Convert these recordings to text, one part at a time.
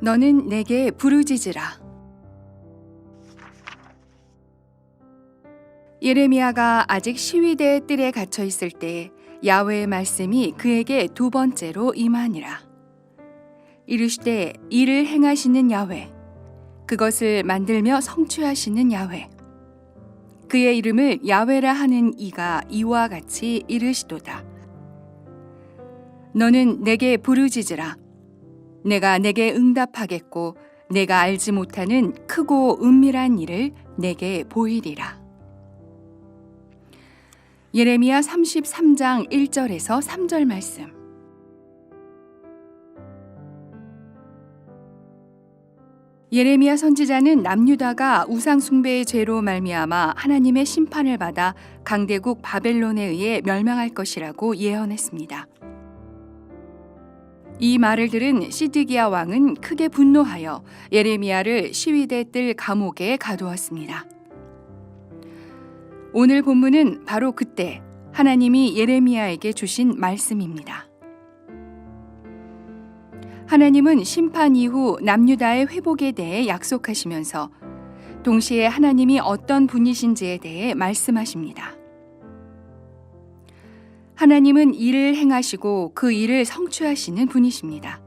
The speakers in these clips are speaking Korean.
너는 내게 부르짖으라. 예레미야가 아직 시위대의 뜰에 갇혀 있을 때 야훼의 말씀이 그에게 두 번째로 임하니라. 이르시되 이를 행하시는 야훼 그것을 만들며 성취하시는 야훼 그의 이름을 야훼라 하는 이가 이와 같이 이르시도다. 너는 내게 부르짖으라. 내가 내게 응답하겠고 내가 알지 못하는 크고 은밀한 일을 내게 보이리라. 예레미야 33장 1절에서 3절 말씀. 예레미야 선지자는 남유다가 우상 숭배의 죄로 말미암아 하나님의 심판을 받아 강대국 바벨론에 의해 멸망할 것이라고 예언했습니다. 이 말을 들은 시드기야 왕은 크게 분노하여 예레미야를 시위대 뜰 감옥에 가두었습니다. 오늘 본문은 바로 그때 하나님이 예레미야에게 주신 말씀입니다. 하나님은 심판 이후 남유다의 회복에 대해 약속하시면서 동시에 하나님이 어떤 분이신지에 대해 말씀하십니다. 하나님은 일을 행하시고 그 일을 성취하시는 분이십니다.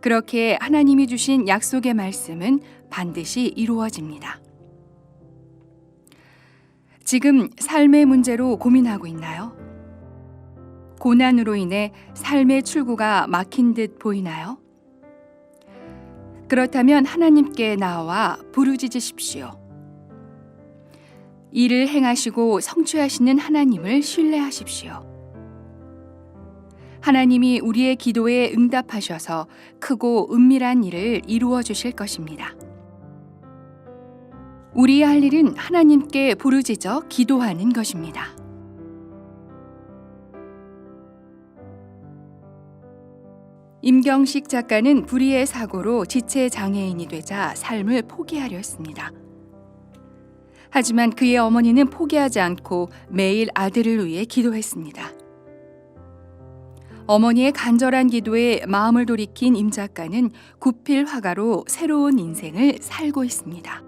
그렇게 하나님이 주신 약속의 말씀은 반드시 이루어집니다. 지금 삶의 문제로 고민하고 있나요? 고난으로 인해 삶의 출구가 막힌 듯 보이나요? 그렇다면 하나님께 나와 부르짖으십시오. 일을 행하시고 성취하시는 하나님을 신뢰하십시오. 하나님이 우리의 기도에 응답하셔서 크고 은밀한 일을 이루어 주실 것입니다. 우리의 할 일은 하나님께 부르짖어 기도하는 것입니다. 임경식 작가는 불의의 사고로 지체 장애인이 되자 삶을 포기하려 했습니다. 하지만 그의 어머니는 포기하지 않고 매일 아들을 위해 기도했습니다. 어머니의 간절한 기도에 마음을 돌이킨 임 작가는 구필 화가로 새로운 인생을 살고 있습니다.